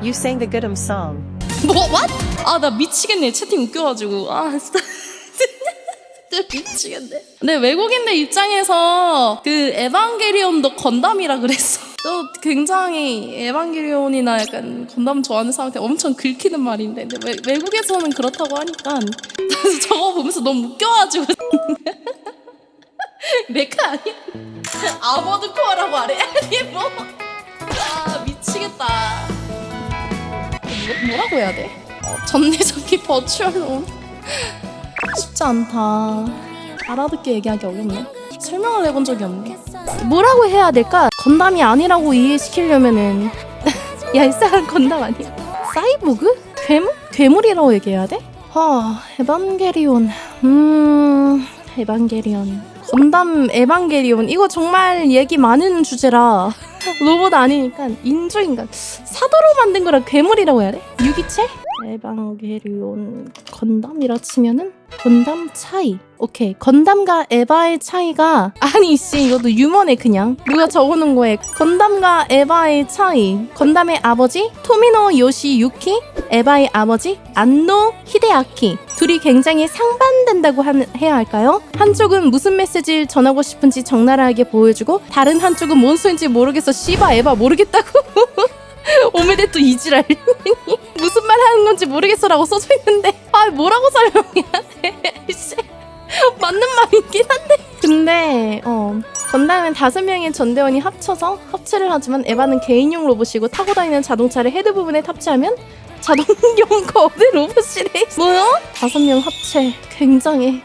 You sang the Goodum song. 뭐? What? 아 나 미치겠네 채팅 웃겨가지고 아 진짜 미치겠네 근데 외국인들 입장에서 그 에반게리온도 건담이라 그랬어 또 굉장히 에반게리온이나 약간 건담 좋아하는 사람한테 엄청 긁히는 말인데 근데 외, 외국에서는 그렇다고 하니까 그래서 저거 보면서 너무 웃겨가지고 메카 아니야? 아머드 코어라고 하래 아니 뭐 뭐, 뭐라고 해야 돼? 어, 전내적인 버추얼론 쉽지 않다 알아듣게 얘기하기 어렵네 설명을 해본 적이 없네 뭐라고 해야 될까? 건담이 아니라고 이해시키려면은 야 이 사람 건담 아니야 사이보그? 괴물? 괴물이라고 얘기해야 돼? 아 에반게리온 음 에반게리온 건담 에반게리온 이거 정말 얘기 많은 주제라 로봇 아니니까 인조인간 사도로 만든 거라 괴물이라고 해야 돼? 유기체? 에반게리온 건담이라 치면은 건담 차이? 오케이. 건담과 에바의 차이가 아니 씨 이것도 유머네 그냥. 누가 적어놓은 거에 건담과 에바의 차이. 건담의 아버지? 토미노 요시 유키? 에바의 아버지? 안노 히데아키. 둘이 굉장히 상반된다고 한- 해야 할까요? 한쪽은 무슨 메시지를 전하고 싶은지 적나라하게 보여주고 다른 한쪽은 뭔 소린지 모르겠어. 씨바 에바 모르겠다고? 오메데토 이지랄. 무슨 말 하는 건지 모르겠어라고 써져 있는데. 아 뭐라고 설명해야 근데 어 건담은 다섯 명의 전대원이 합쳐서 합체를 하지만 에바는 개인용 로봇이고 타고 다니는 자동차를 헤드 부분에 탑재하면 자동용 거대 로봇이래 뭐요? 다섯 명 합체. 굉장해